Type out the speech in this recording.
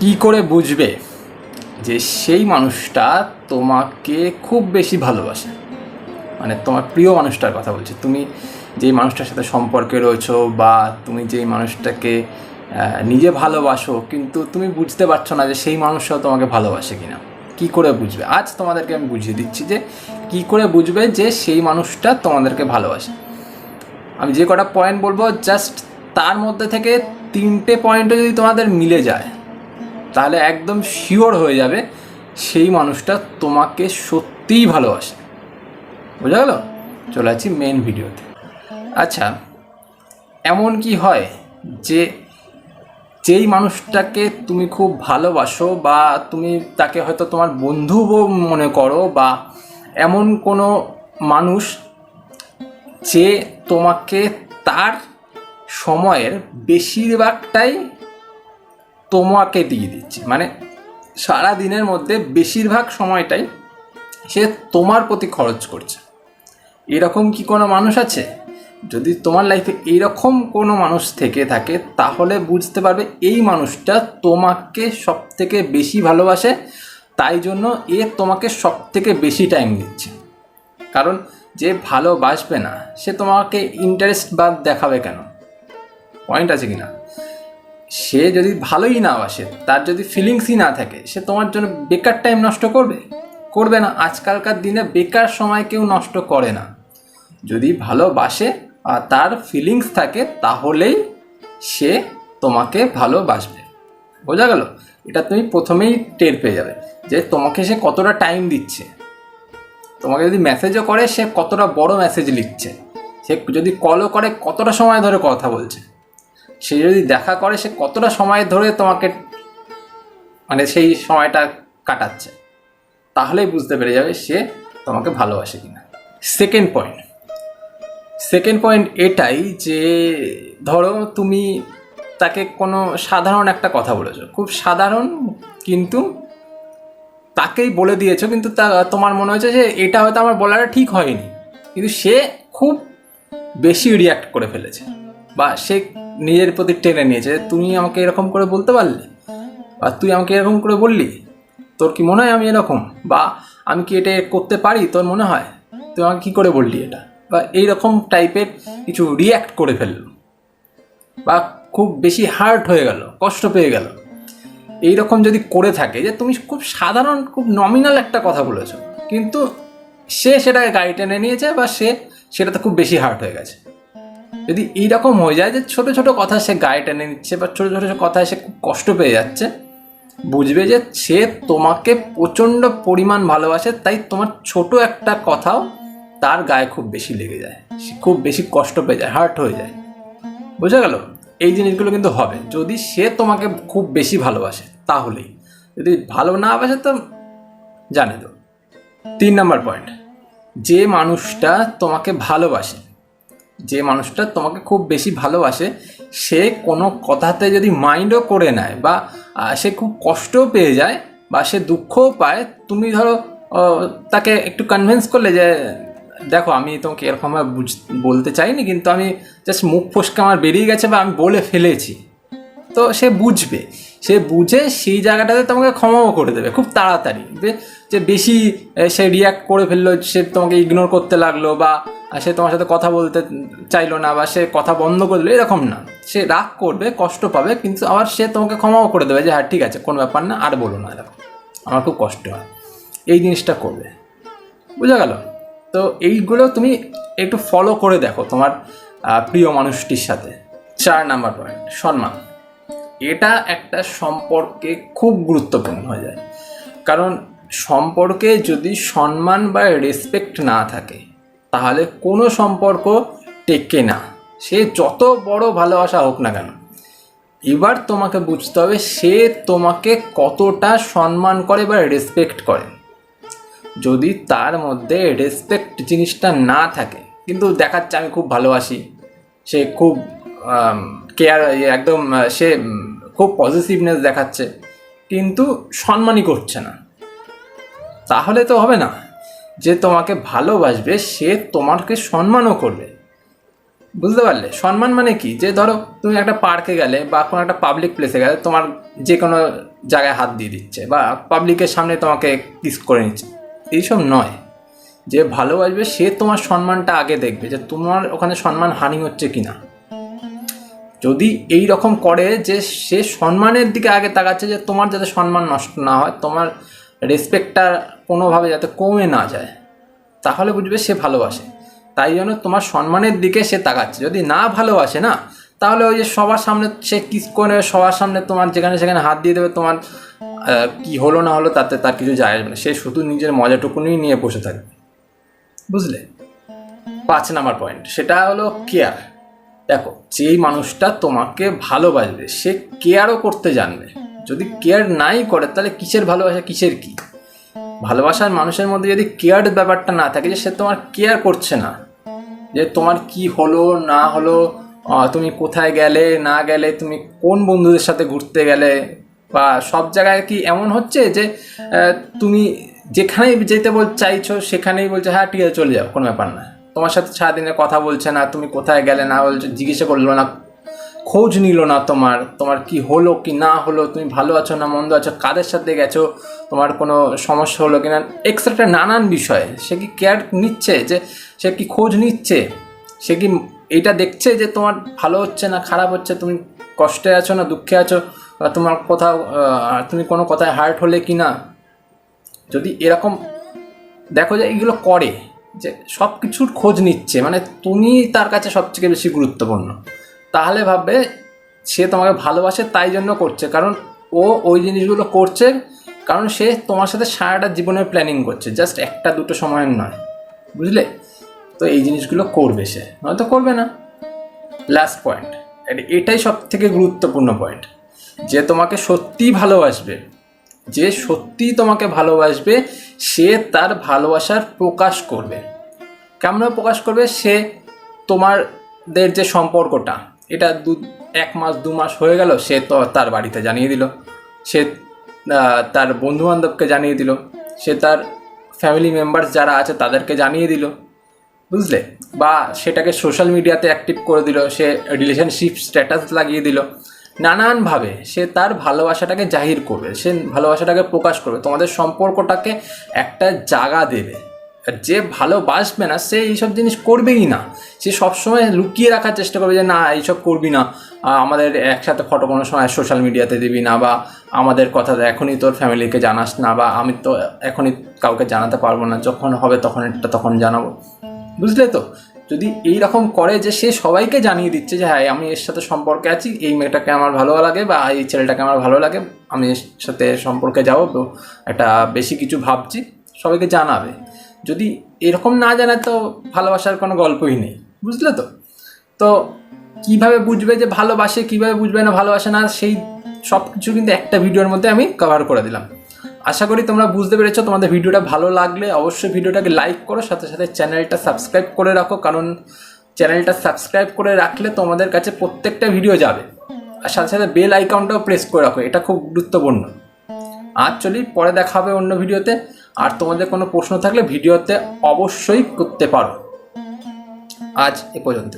কি করে বুঝবে যে সেই মানুষটা তোমাকে খুব বেশি ভালোবাসে? মানে তোমার প্রিয় মানুষটার কথা বলছি। তুমি যেই মানুষটার সাথে সম্পর্কে রয়েছো বা তুমি যেই মানুষটাকে নিজে ভালোবাসো, কিন্তু তুমি বুঝতে পারছ না যে সেই মানুষটাও তোমাকে ভালোবাসে কিনা। কি করে বুঝবে? আজ তোমাদেরকে আমি বুঝিয়ে দিচ্ছি যে কি করে বুঝবে যে সেই মানুষটা তোমাদেরকে ভালোবাসে। আমি যে কটা পয়েন্ট বলব জাস্ট তার মধ্যে থেকে তিনটে পয়েন্টও যদি তোমাদের মিলে যায় তাহলে একদম শিওর হয়ে যাবে সেই মানুষটা তোমাকে সত্যিই ভালোবাসে। বোঝা গেল? চলে আছি মেন ভিডিওতে আচ্ছা এমন কি হয় যে যেই মানুষটাকে তুমি খুব ভালোবাসো বা তুমি তাকে হয়তো তোমার বন্ধু মনে করো বা এমন কোনো মানুষ যে তোমাকে তার সময়ের বেশিরভাগটাই তোমাকে দিয়ে দিচ্ছে। মানে সারা দিনের মধ্যে বেশিরভাগ সময়টাই সে তোমার প্রতি খরচ করছে। এরকম কি কোনো মানুষ আছে? যদি তোমার লাইফে এইরকম কোনো মানুষ থেকে থাকে, তাহলে বুঝতে পারবে এই মানুষটা তোমাকে সব থেকে বেশি ভালোবাসে, তাই জন্য এ তোমাকে সব থেকে বেশি টাইম দিচ্ছে। কারণ যে ভালোবাসবে না, সে তোমাকে ইন্টারেস্ট বা দেখাবে কেন? পয়েন্ট আছে কি না সে যদি ভালোই না বাসে তার যদি ফিলিংসই না থাকে, সে তোমার জন্য বেকার টাইম নষ্ট করবে? করবে না। আজকালকার দিনে বেকার সময় কেউ নষ্ট করে না। যদি ভালোবাসে আর তার ফিলিংস থাকে, তাহলেই সে তোমাকে ভালোবাসবে। বোঝা গেল? এটা তুমি প্রথমেই টের পেয়ে যাবে যে তোমাকে সে কতটা টাইম দিচ্ছে। তোমাকে যদি মেসেজও করে, সে কতটা বড় মেসেজ লিখছে। সে যদি কলও করে, কতটা সময় ধরে কথা বলছে। সে যদি দেখা করে, সে কতটা সময় ধরে তোমাকে মানে সেই সময়টা কাটাচ্ছে, তাহলেই বুঝতে পেরে যাবে সে তোমাকে ভালোবাসে কিনা। সেকেন্ড পয়েন্ট সেকেন্ড পয়েন্ট এটাই যে, ধরো তুমি তাকে কোনো সাধারণ একটা কথা বলেছ, খুব সাধারণ কিন্তু তাকেই বলে দিয়েছ, কিন্তু তা তোমার মনে হয়েছে যে এটা হয়তো আমার বলাটা ঠিক হয়নি, কিন্তু সে খুব বেশি রিয়াক্ট করে ফেলেছে, বা সে নিজের প্রতি টেনে নিয়েছে। তুমি আমাকে এরকম করে বলতে পারলে? বা তুই আমাকে এরকম করে বললি? তোর কি মনে হয় আমি এরকম? বা আমি কি এটা করতে পারি তোর মনে হয়? তুই আমাকে কী করে বললি এটা? বা এইরকম টাইপের কিছু রিয়্যাক্ট করে ফেলল। বা খুব বেশি হার্ট হয়ে গেল, কষ্ট পেয়ে গেল। এই রকম যদি করে থাকে, যে তুমি খুব সাধারণ, খুব নমিনাল একটা কথা বলেছ, কিন্তু সে সেটাকে গাড়ি টেনে নিয়েছে বা সে সেটাতে খুব বেশি হার্ট হয়ে গেছে। যদি এইরকম হয়ে যায় যে ছোট ছোট কথা সে গায়ে টেনে নিচ্ছে বা ছোট ছোট কথায় সে খুব কষ্ট পেয়ে যাচ্ছে, বুঝবে যে সে তোমাকে প্রচণ্ড পরিমাণ ভালোবাসে, তাই তোমার ছোট একটা কথাও তার গায়ে খুব বেশি লেগে যায়। সে খুব বেশি কষ্ট পেয়ে যায় হার্ট হয়ে যায়। বোঝা গেল? এই জিনিসগুলো কিন্তু হবে। যদি সে তোমাকে খুব বেশি ভালোবাসে, তাহলেই। যদি ভালো না বাসে তো জানে তো। তিন নম্বর পয়েন্ট যে মানুষটা তোমাকে ভালোবাসে যে মানুষটা তোমাকে খুব বেশি ভালোবাসে, সে কোনো কথাতে যদি মাইন্ডও করে নেয় বা সে খুব কষ্টও পেয়ে যায় বা সে দুঃখও পায়, তুমি ধরো তাকে একটু কনভিন্স করলে যে, দেখো, আমি তোমাকে এরকমভাবে বুঝ, বলতে চাইনি, কিন্তু আমি জাস্ট মুখ ফসকে আমার বেরিয়ে গেছে বা আমি বলে ফেলেছি। তো সে বুঝবে। সে বুঝে সেই জায়গাটাতে তোমাকে ক্ষমাও করে দেবে, খুব তাড়াতাড়ি। যে- বেশি সে রিয়াক্ট করে ফেলল, সে তোমাকে ইগনোর করতে লাগল বা সে তোমার সাথে কথা বলতে চাইলো না বা সে কথা বন্ধ করে দিল, এরকম না। সে রাগ করবে, কষ্ট পাবে, কিন্তু আবার সে তোমাকে ক্ষমাও করে দেবে যে হ্যাঁ ঠিক আছে, কোনো ব্যাপার না, আর বলো না এরকম। আমার খুব কষ্ট হয়। এই জিনিসটা করবে। বুঝা গেল? তো এইগুলো তুমি একটু ফলো করে দেখো তোমার প্রিয় মানুষটির সাথে। চার নাম্বার পয়েন্ট সম্মান এটা একটা সম্পর্কে খুব গুরুত্বপূর্ণ হয়ে যায়। কারণ সম্পর্কে যদি সম্মান বা রেসপেক্ট না থাকে, তাহলে কোনো সম্পর্ক টেকে না। সে যত বড় ভালোবাসা হোক না কেন, এবার তোমাকে বুঝতে হবে সে তোমাকে কতটা সম্মান করে বা রেসপেক্ট করে। যদি তার মধ্যে রেসপেক্ট জিনিসটা না থাকে, কিন্তু দেখাচ্ছে আমি খুব ভালোবাসি, সে খুব কেয়ার একদম, সে খুব পজিটিভনেস দেখাচ্ছে, কিন্তু সম্মানই করছে না। তাহলে তো হবে না, যে তোমাকে ভালোবাসবে, সে তোমাকে সম্মানও করবে। বুঝতে পারলে? সম্মান মানে কি? যে ধরো, তুমি একটা পার্কে গেলে বা কোনো একটা পাবলিক প্লেসে গেলে, তোমার যে কোনো জায়গায় হাত দিয়ে দিচ্ছে বা পাবলিকের সামনে তোমাকে কিস করে নিচ্ছে। এইসব নয়। যে ভালোবাসবে, সে তোমার সম্মানটা আগে দেখবে যে তোমার ওখানে সম্মান হানি হচ্ছে কি না যদি এই রকম করে যে সে সম্মানের দিকে আগে তাকাচ্ছে যে তোমার যাতে সম্মান নষ্ট না হয়, তোমার রেসপেক্টটা কোনোভাবে যাতে কমে না যায়, তাহলে বুঝবে সে ভালোবাসে। তাই জন্য তোমার সম্মানের দিকে সে তাকাচ্ছে। যদি না ভালোবাসে না, তাহলে ওই যে সবার সামনে সে কিস করে, সবার সামনে তোমার যেখানে সেখানে হাত দিয়ে দেবে, তোমার কি হলো না হলো তাতে তার কিছু যায় আসবে না। সে শুধু নিজের মজাটুকুনি নিয়ে বসে থাকবে। বুঝলে? পাঁচ নাম্বার পয়েন্ট সেটা হলো কেয়ার দেখো, যেই মানুষটা তোমাকে ভালোবাসবে, সে কেয়ারও করতে জানবে। যদি কেয়ার নাই করে, তাহলে কিসের ভালোবাসা, কিসের কি? ভালোবাসার মানুষের মধ্যে যদি কেয়ার ব্যাপারটা না থাকে, যে সে তোমার কেয়ার করছে না, যে তোমার কি হলো, না হলো তুমি কোথায় গেলে, না গেলে, তুমি কোন বন্ধুদের সাথে ঘুরতে গেলে, বা সব জায়গায় কি এমন হচ্ছে যে তুমি যেখানেই যেতে বল, চাইছো, সেখানেই বলছে হ্যাঁ ঠিক আছে, চলে যাও, কোনো ব্যাপার না। তোমার সাথে সারাদিনে কথা বলছে না, তুমি কোথায় গেলে না বলছে, জিজ্ঞাসা করল না, খোঁজ নিল না তোমার তোমার কি হলো, কি না হলো, তুমি ভালো আছো না মন্দ আছো, কাদের সাথে গেছো, তোমার কোনো সমস্যা হলো কি না এক্সট্রা নানান বিষয়ে, সে কি কেয়ার নিচ্ছে যে, সে কি খোঁজ নিচ্ছে, সে কি এটা দেখছে যে তোমার ভালো হচ্ছে না, খারাপ হচ্ছে, তুমি কষ্টে আছো না, দুঃখে আছো, বা তোমার কোথাও তুমি কোনো কথায় হার্ট হলে কি না যদি এরকম, দেখো যে এইগুলো করে যে সব কিছুর খোঁজ নিচ্ছে মানে তুমি তার কাছে সবথেকে বেশি গুরুত্বপূর্ণ। তাহলে ভাববে, সে তোমাকে ভালোবাসে, তাই জন্য করছে। কারণ ও ওই জিনিসগুলো করছে, কারণ সে তোমার সাথে সারাটা জীবনের প্ল্যানিং করছে। জাস্ট একটা দুটো সময়ের নয়। বুঝলে? তো এই জিনিসগুলো করবে সে। নয়তো করবে না। লাস্ট পয়েন্ট এটাই সব থেকে গুরুত্বপূর্ণ পয়েন্ট যে তোমাকে সত্যিই ভালোবাসবে যে সত্যিই তোমাকে ভালোবাসবে, সে তার ভালোবাসার প্রকাশ করবে। কেমন প্রকাশ করবে? সে তোমাদের যে সম্পর্কটা, এটা দু, এক মাস, দু মাস হয়ে গেল, সে তো তার বাড়িতে জানিয়ে দিল। সে তার বন্ধু বান্ধবকে জানিয়ে দিল। সে তার ফ্যামিলি মেম্বার্স যারা আছে, তাদেরকে জানিয়ে দিল। বুঝলে? বা সেটাকে সোশ্যাল মিডিয়াতে অ্যাক্টিভ করে দিল। সে রিলেশনশিপ স্ট্যাটাস লাগিয়ে দিল। নানানভাবে সে তার ভালোবাসাটাকে জাহির করবে, সে ভালোবাসাটাকে প্রকাশ করবে, তোমাদের সম্পর্কটাকে একটা জায়গা দেবে। আর যে ভালোবাসবে না, সে এইসব জিনিস করবেই না। সে সবসময় লুকিয়ে রাখার চেষ্টা করবে যে, না, এইসব করবি না। আমাদের একসাথে ফটো কোনো সময় সোশ্যাল মিডিয়াতে দিবি না বা আমাদের কথা এখনই তোর ফ্যামিলিকে জানাস না বা আমি তো এখনই কাউকে জানাতে পারব না। যখন হবে তখন এটা তখন জানাব। বুঝলে তো? যদি এই রকম করে যে সে সবাইকে জানিয়ে দিচ্ছে যে হ্যাঁ আমি এর সাথে সম্পর্কে আছি, এই মেয়েটাকে আমার ভালো লাগে বা এই ছেলেটাকে আমার ভালো লাগে, আমি এর সাথে সম্পর্কে যাব, তো একটা বেশি কিছু ভাবছি, সবাইকে জানাবে। যদি এরকম না জানায়, তো ভালোবাসার কোনো গল্পই নেই, বুঝলে তো? তো কীভাবে বুঝবে যে ভালোবাসে, কীভাবে বুঝবে না ভালোবাসে না, সেই সব কিছু কিন্তু একটা ভিডিওর মধ্যে আমি কভার করে দিলাম। আশা করি তোমরা বুঝতে পেরেছ, তোমাদের ভিডিওটা ভালো লাগলে অবশ্যই ভিডিওটাকে লাইক করো, সাথে সাথে চ্যানেলটা সাবস্ক্রাইব করে রাখো, কারণ চ্যানেলটা সাবস্ক্রাইব করে রাখলে তোমাদের কাছে প্রত্যেকটা ভিডিও যাবে। আর সাথে সাথে বেল আইকনটাও প্রেস করে রাখো, এটা খুব গুরুত্বপূর্ণ। আজ চলি, পরে দেখা হবে অন্য ভিডিওতে আর তোমাদের কোনো প্রশ্ন থাকলে ভিডিওতে অবশ্যই করতে পারো। আজ এ পর্যন্ত।